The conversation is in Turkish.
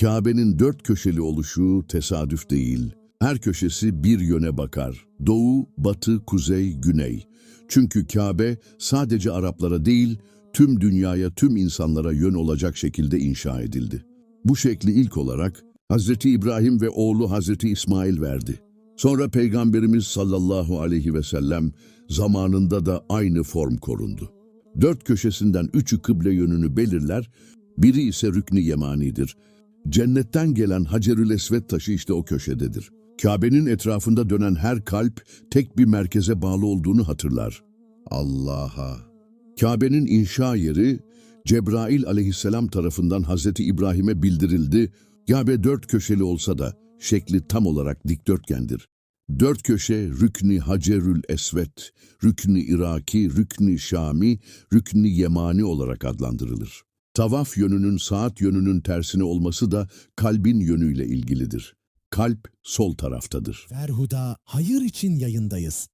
Kabe'nin dört köşeli oluşu tesadüf değil. Her köşesi bir yöne bakar. Doğu, batı, kuzey, güney. Çünkü Kabe sadece Araplara değil, tüm dünyaya, tüm insanlara yön olacak şekilde inşa edildi. Bu şekli ilk olarak Hazreti İbrahim ve oğlu Hazreti İsmail verdi. Sonra Peygamberimiz sallallahu aleyhi ve sellem zamanında da aynı form korundu. Dört köşesinden üçü kıble yönünü belirler, biri ise rükni yemanidir. Cennetten gelen Hacerül Esved taşı işte o köşededir. Kabe'nin etrafında dönen her kalp tek bir merkeze bağlı olduğunu hatırlar. Allah'a. Kabe'nin inşa yeri Cebrail aleyhisselam tarafından Hazreti İbrahim'e bildirildi. Kabe dört köşeli olsa da şekli tam olarak dikdörtgendir. Dört köşe Rükni Hacerül Esvet, Rükni Iraki, Rükni Şami, Rükni Yemani olarak adlandırılır. Tavaf yönünün saat yönünün tersine olması da kalbin yönüyle ilgilidir. Kalp sol taraftadır. Ferhuda hayır için yayındayız.